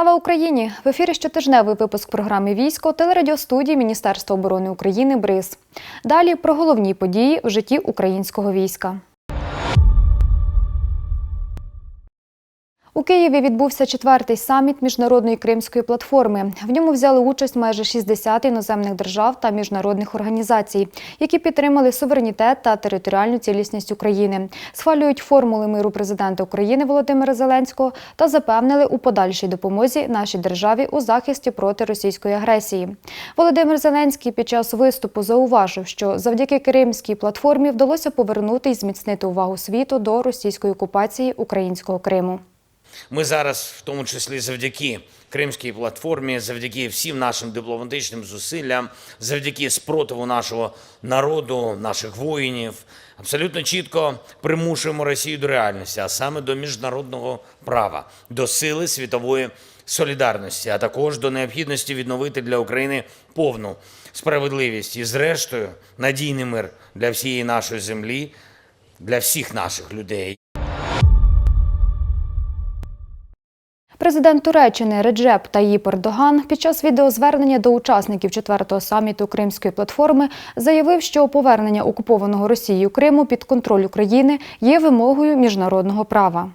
Слава Україні! В ефірі щотижневий випуск програми Військо телерадіостудії Міністерства оборони України БРИЗ. Далі про головні події в житті українського війська. У Києві відбувся четвертий саміт міжнародної кримської платформи. В ньому взяли участь майже 60 іноземних держав та міжнародних організацій, які підтримали суверенітет та територіальну цілісність України, схвалюють формули миру президента України Володимира Зеленського та запевнили у подальшій допомозі нашій державі у захисті проти російської агресії. Володимир Зеленський під час виступу зауважив, що завдяки Кримській платформі вдалося повернути і зміцнити увагу світу до російської окупації українського Криму. Ми зараз, в тому числі завдяки Кримській платформі, завдяки всім нашим дипломатичним зусиллям, завдяки спротиву нашого народу, наших воїнів, абсолютно чітко примушуємо Росію до реальності, а саме до міжнародного права, до сили світової солідарності, а також до необхідності відновити для України повну справедливість і, зрештою, надійний мир для всієї нашої землі, для всіх наших людей. Президент Туреччини Реджеп Таїп Ердоган під час відеозвернення до учасників четвертого саміту Кримської платформи заявив, що повернення окупованого Росією Криму під контроль України є вимогою міжнародного права.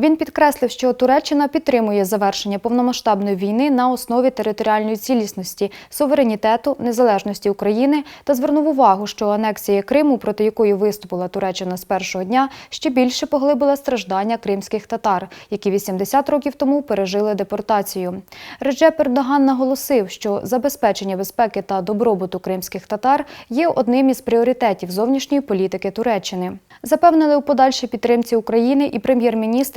Він підкреслив, що Туреччина підтримує завершення повномасштабної війни на основі територіальної цілісності, суверенітету, незалежності України та звернув увагу, що анексія Криму, проти якої виступила Туреччина з першого дня, ще більше поглибила страждання кримських татар, які 80 років тому пережили депортацію. Реджеп Ердоган наголосив, що забезпечення безпеки та добробуту кримських татар є одним із пріоритетів зовнішньої політики Туреччини. Запевнили у подальшій підтримці України і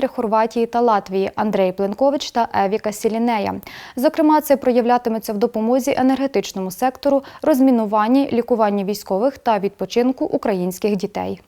прем'єр-міністри Хорватії та Латвії Андрей Пленкович та Евіка Сілінея. Зокрема, це проявлятиметься в допомозі енергетичному сектору, розмінуванні, лікуванні військових та відпочинку українських дітей.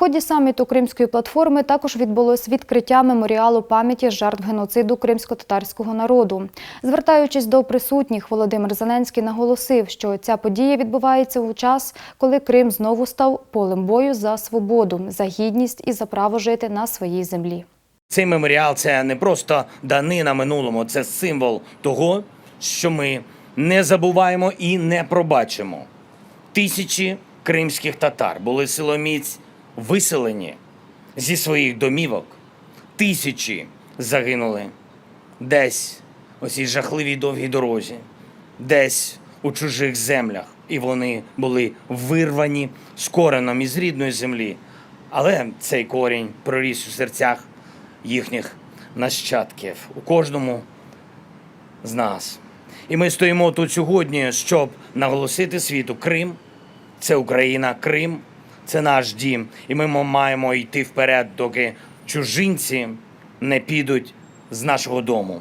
Ході саміту Кримської платформи також відбулось відкриття меморіалу пам'яті жертв геноциду кримсько-татарського народу. Звертаючись до присутніх, Володимир Зеленський наголосив, що ця подія відбувається у час, коли Крим знову став полем бою за свободу, за гідність і за право жити на своїй землі. Цей меморіал це не просто данина минулому, це символ того, що ми не забуваємо і не пробачимо. Тисячі кримських татар були силоміць виселені зі своїх домівок. Тисячі загинули десь у цій жахливій довгій дорозі, десь у чужих землях. І вони були вирвані з кореном із рідної землі. Але цей корінь проріс у серцях їхніх нащадків у кожному з нас. І ми стоїмо тут сьогодні, щоб наголосити світу Крим це Україна, Крим це наш дім. І ми маємо йти вперед, доки чужинці не підуть з нашого дому.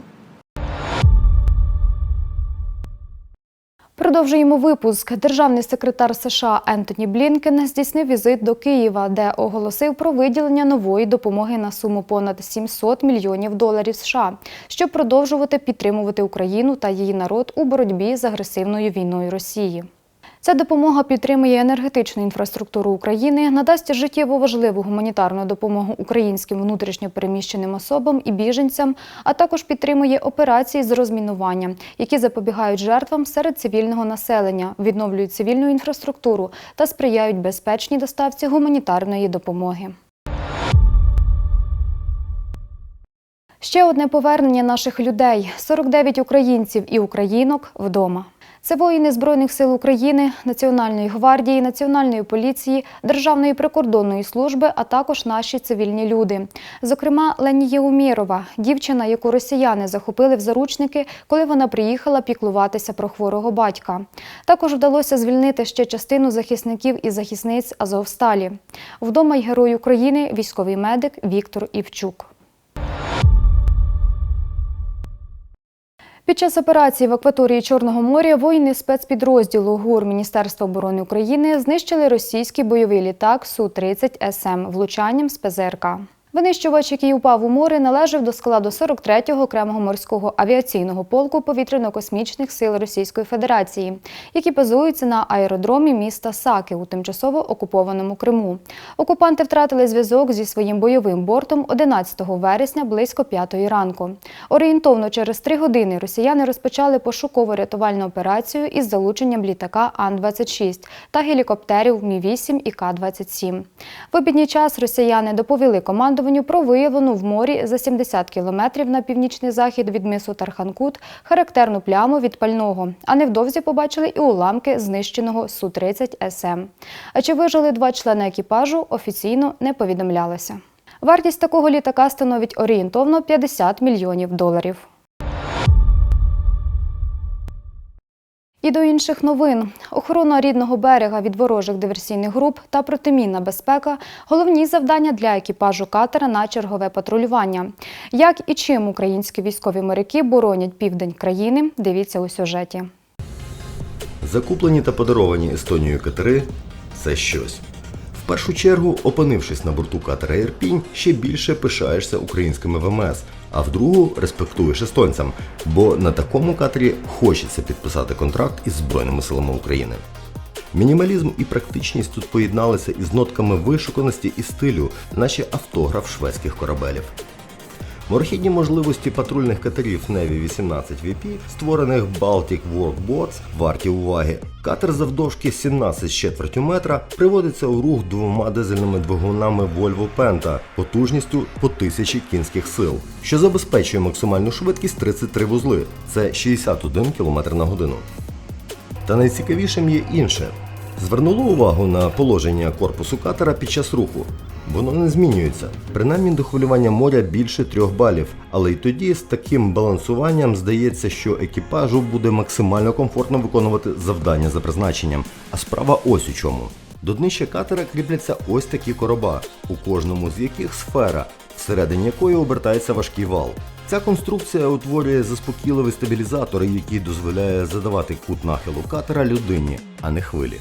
Продовжуємо випуск. Державний секретар США Ентоні Блінкен здійснив візит до Києва, де оголосив про виділення нової допомоги на суму понад 700 мільйонів доларів США, щоб продовжувати підтримувати Україну та її народ у боротьбі з агресивною війною Росії. Ця допомога підтримує енергетичну інфраструктуру України, надасть життєво важливу гуманітарну допомогу українським внутрішньопереміщеним особам і біженцям, а також підтримує операції з розмінування, які запобігають жертвам серед цивільного населення, відновлюють цивільну інфраструктуру та сприяють безпечній доставці гуманітарної допомоги. Ще одне повернення наших людей: 49 українців і українок вдома. Це воїни Збройних сил України, Національної гвардії, Національної поліції, Державної прикордонної служби, а також наші цивільні люди. Зокрема, Лені Єумірова, дівчина, яку росіяни захопили в заручники, коли вона приїхала піклуватися про хворого батька. Також вдалося звільнити ще частину захисників і захисниць Азовсталі. Вдома й герой України, військовий медик Віктор Івчук. Під час операції в акваторії Чорного моря воїни спецпідрозділу ГУР Міністерства оборони України знищили російський бойовий літак Су-30 СМ влучанням з ПЗРК. Винищувач, який упав у море, належав до складу 43-го окремого морського авіаційного полку повітряно-космічних сил Російської Федерації, які базуються на аеродромі міста Саки у тимчасово окупованому Криму. Окупанти втратили зв'язок зі своїм бойовим бортом 11 вересня близько 5 ранку. Орієнтовно через три години росіяни розпочали пошуково-рятувальну операцію із залученням літака Ан-26 та гелікоптерів Мі-8 і К-27. В обідній час росіяни доповіли командуванню про виявлену в морі за 70 кілометрів на північний захід від мису Тарханкут характерну пляму від пального, а невдовзі побачили і уламки знищеного Су-30 СМ. А чи вижили два члени екіпажу, офіційно не повідомлялося. Вартість такого літака становить орієнтовно 50 мільйонів доларів. І до інших новин. Охорона рідного берега від ворожих диверсійних груп та протимінна безпека головні завдання для екіпажу катера на чергове патрулювання. Як і чим українські військові моряки боронять південь країни, дивіться у сюжеті. Закуплені та подаровані Естонією катери це щось. В першу чергу, опинившись на борту катера Ірпінь, ще більше пишаєшся українськими ВМС, а в другу респектуєш естонцям, бо на такому катері хочеться підписати контракт із Збройними силами України. Мінімалізм і практичність тут поєдналися із нотками вишуканості і стилю, наче автограф шведських корабелів. Морхідні можливості патрульних катерів Navy 18 VP, створених Baltic Workboats, варті уваги. Катер завдовжки 17 з четвертю метра приводиться у рух двома дизельними двигунами Volvo Penta потужністю по 1000 кінських сил, що забезпечує максимальну швидкість 33 вузли. Це 61 км на годину. Та найцікавішим є інше. Звернуло увагу на положення корпусу катера під час руху. Воно не змінюється. Принаймні до хвилювання моря більше трьох балів. Але й тоді з таким балансуванням здається, що екіпажу буде максимально комфортно виконувати завдання за призначенням. А справа ось у чому. До днища катера кріпляться ось такі короба, у кожному з яких сфера, всередині якої обертається важкий вал. Ця конструкція утворює заспокійливий стабілізатор, який дозволяє задавати кут нахилу катера людині, а не хвилі.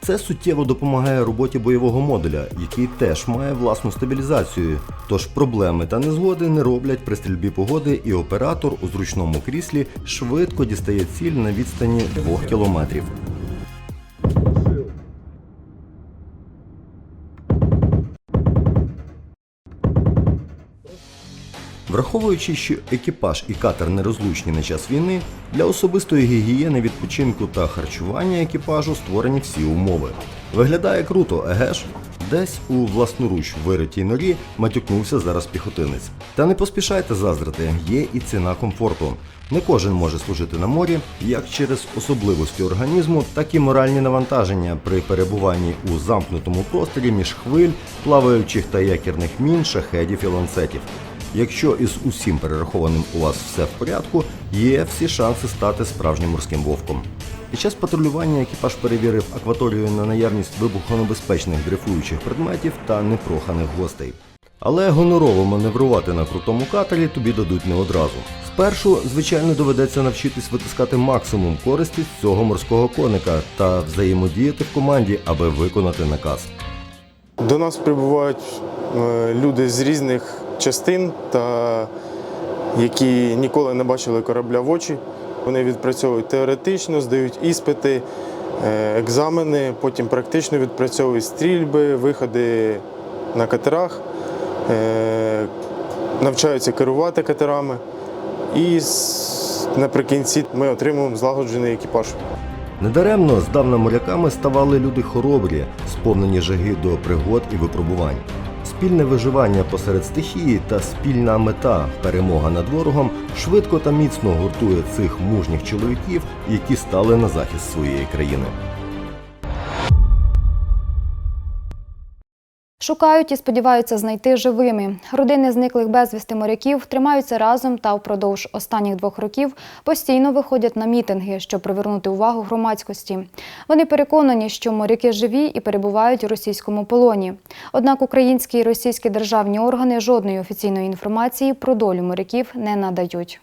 Це суттєво допомагає роботі бойового модуля, який теж має власну стабілізацію. Тож проблеми та незгоди не роблять при стрільбі погоди, і оператор у зручному кріслі швидко дістає ціль на відстані 2 кілометрів. Враховуючи, що екіпаж і катер нерозлучні на час війни, для особистої гігієни, відпочинку та харчування екіпажу створені всі умови. Виглядає круто, еге ж? Десь у власноруч виритій норі матюкнувся зараз піхотинець. Та не поспішайте заздрити, є і ціна комфорту. Не кожен може служити на морі, як через особливості організму, так і моральні навантаження при перебуванні у замкнутому просторі між хвиль, плаваючих та якірних мін, шахедів і ланцетів. Якщо із усім перерахованим у вас все в порядку, є всі шанси стати справжнім морським вовком. Під час патрулювання екіпаж перевірив акваторію на наявність вибухонебезпечних дрейфуючих предметів та непроханих гостей. Але гонорово маневрувати на крутому катері тобі дадуть не одразу. Спершу, звичайно, доведеться навчитись витискати максимум користі з цього морського коника та взаємодіяти в команді, аби виконати наказ. До нас прибувають е, люди з різних частин, та які ніколи не бачили корабля в очі. Вони відпрацьовують теоретично, здають іспити, е, екзамени, потім практично відпрацьовують стрільби, виходи на катерах, е, навчаються керувати катерами. І наприкінці ми отримуємо злагоджений екіпаж. Недаремно здавна моряками ставали люди хоробрі, сповнені жаги до пригод і випробувань. Спільне виживання посеред стихії та спільна мета перемога над ворогом швидко та міцно гуртує цих мужніх чоловіків, які стали на захист своєї країни. Шукають і сподіваються знайти живими. Родини зниклих безвісти моряків тримаються разом та впродовж останніх двох років постійно виходять на мітинги, щоб привернути увагу громадськості. Вони переконані, що моряки живі і перебувають у російському полоні. Однак українські і російські державні органи жодної офіційної інформації про долю моряків не надають.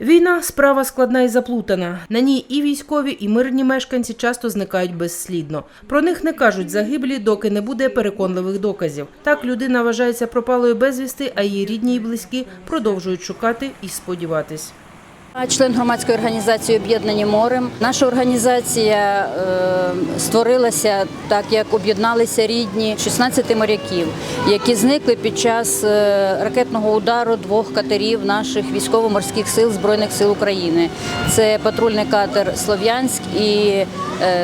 Війна справа складна і заплутана. На ній і військові, і мирні мешканці часто зникають безслідно. Про них не кажуть загиблі, доки не буде переконливих доказів. Так людина вважається пропалою безвісти, а її рідні і близькі продовжують шукати і сподіватись. Член громадської організації Об'єднані морем. Наша організація е, створилася так, як об'єдналися рідні 16 моряків, які зникли під час е, ракетного удару двох катерів наших військово-морських сил Збройних сил України. Це патрульний катер Слов'янськ і е,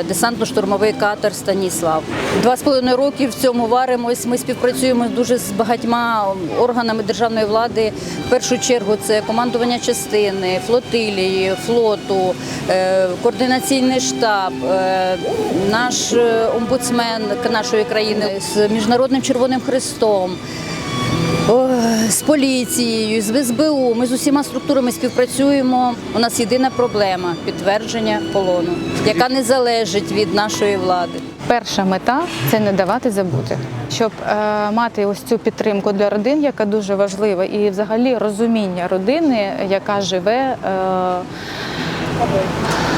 десантно-штурмовий катер Станіслав. Два з половиною роки в цьому варимось. Ми співпрацюємо дуже з багатьма органами державної влади. В першу чергу це командування частини, флотилії, флоту, е, координаційний штаб, е, наш е, омбудсмен нашої країни з міжнародним Червоним Хрестом. З поліцією, з СБУ, ми з усіма структурами співпрацюємо. У нас єдина проблема підтвердження полону, яка не залежить від нашої влади. Перша мета це не давати забути, щоб е, мати ось цю підтримку для родин, яка дуже важлива, і взагалі розуміння родини, яка живе е,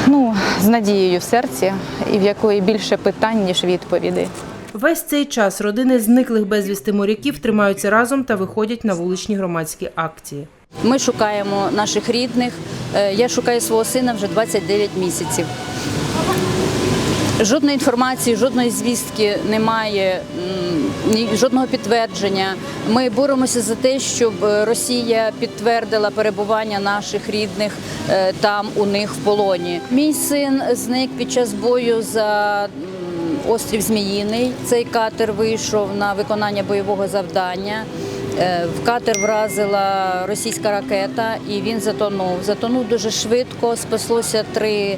ну, з надією в серці, і в якої більше питань, ніж відповідей. Весь цей час родини зниклих безвісти моряків тримаються разом та виходять на вуличні громадські акції. Ми шукаємо наших рідних. Е, Я шукаю свого сина вже 29 місяців. Жодної інформації, жодної звістки немає, жодного підтвердження. Ми боремося за те, щоб Росія підтвердила перебування наших рідних е, там у них в полоні. Мій син зник під час бою за острів Зміїний. Цей катер вийшов на виконання бойового завдання. Е, В катер вразила російська ракета, і він затонув. Затонув дуже швидко. Спаслося три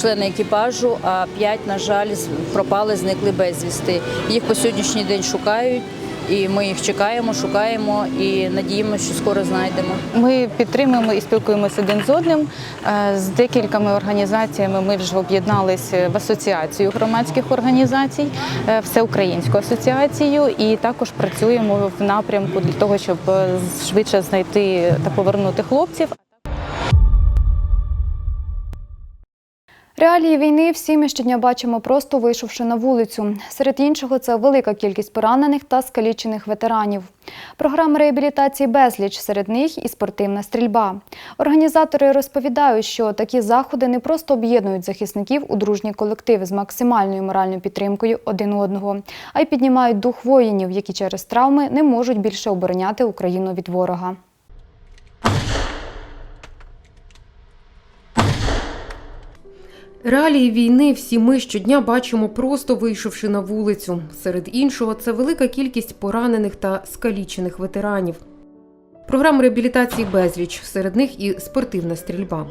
члени екіпажу, а п'ять, на жаль, пропали, зникли безвісти. Їх по сьогоднішній день шукають, і ми їх чекаємо, шукаємо і надіємося, що скоро знайдемо. Ми підтримуємо і спілкуємося один з одним. Е, З декількома організаціями ми вже об'єдналися в асоціацію громадських організацій, е, всеукраїнську асоціацію, і також працюємо в напрямку для того, щоб е, швидше знайти та повернути хлопців. Реалії війни всі ми щодня бачимо, просто вийшовши на вулицю. Серед іншого, це велика кількість поранених та скалічених ветеранів. Програма реабілітації безліч, серед них і спортивна стрільба. Організатори розповідають, що такі заходи не просто об'єднують захисників у дружні колективи з максимальною моральною підтримкою один одного, а й піднімають дух воїнів, які через травми не можуть більше обороняти Україну від ворога. Реалії війни всі ми щодня бачимо, просто вийшовши на вулицю. Серед іншого, це велика кількість поранених та скалічених ветеранів. Програм реабілітації безліч, серед них і спортивна стрільба.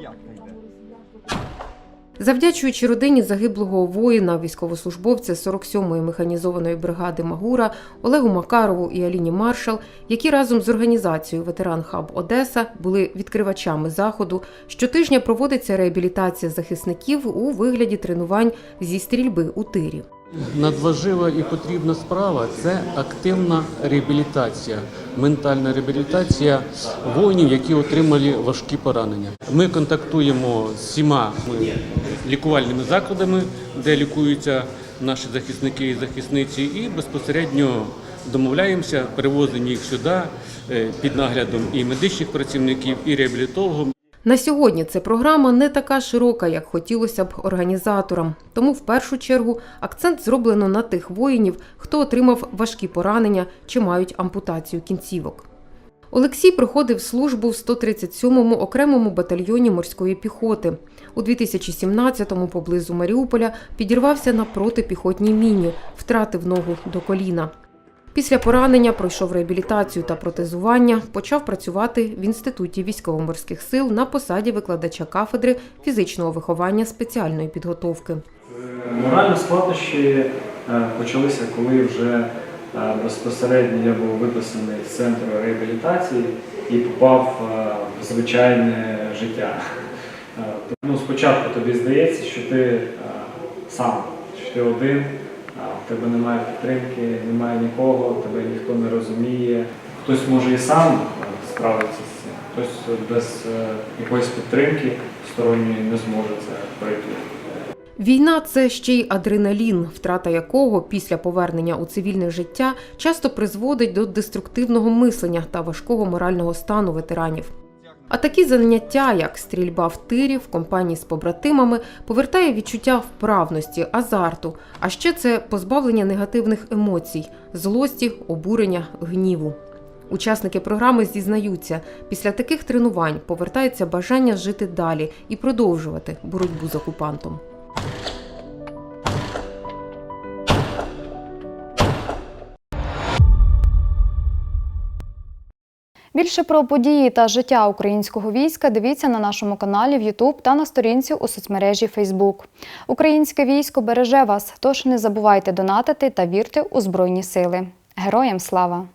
Завдячуючи родині загиблого воїна, військовослужбовця 47-ї механізованої бригади Магура Олегу Макарову і Аліні Маршал, які разом з організацією Ветеран Хаб Одеса були відкривачами заходу, щотижня проводиться реабілітація захисників у вигляді тренувань зі стрільби у тирі. Надважлива і потрібна справа це активна реабілітація, ментальна реабілітація воїнів, які отримали важкі поранення. Ми контактуємо з всіма е, лікувальними закладами, де лікуються наші захисники і захисниці, і безпосередньо домовляємося, перевозимо їх сюди е, під наглядом і медичних працівників, і реабілітологів. На сьогодні ця програма не така широка, як хотілося б організаторам. Тому в першу чергу акцент зроблено на тих воїнів, хто отримав важкі поранення чи мають ампутацію кінцівок. Олексій проходив службу в 137-му окремому батальйоні морської піхоти. У 2017-му поблизу Маріуполя підірвався на протипіхотній міні, втратив ногу до коліна. Після поранення пройшов реабілітацію та протезування, почав працювати в інституті військово-морських сил на посаді викладача кафедри фізичного виховання спеціальної підготовки. Моральні складнощі е, почалися, коли вже е, безпосередньо я був виписаний з центру реабілітації і попав е, в звичайне життя. Ну, спочатку тобі здається, що ти сам, що ти один, тебе немає підтримки, немає нікого, тебе ніхто не розуміє. Хтось може і сам е, справитися з цим, хтось без е, якоїсь підтримки сторонньої не зможе це пройти. Війна це ще й адреналін, втрата якого після повернення у цивільне життя часто призводить до деструктивного мислення та важкого морального стану ветеранів. А такі заняття, як стрільба в тирі в компанії з побратимами, повертає відчуття вправності, азарту, а ще це позбавлення негативних емоцій, злості, обурення, гніву. Учасники програми зізнаються, після таких тренувань повертається бажання жити далі і продовжувати боротьбу з окупантом. Більше про події та життя українського війська дивіться на нашому каналі в YouTube та на сторінці у соцмережі Facebook. Українське військо береже вас, тож не забувайте донатити та вірте у Збройні сили. Героям слава!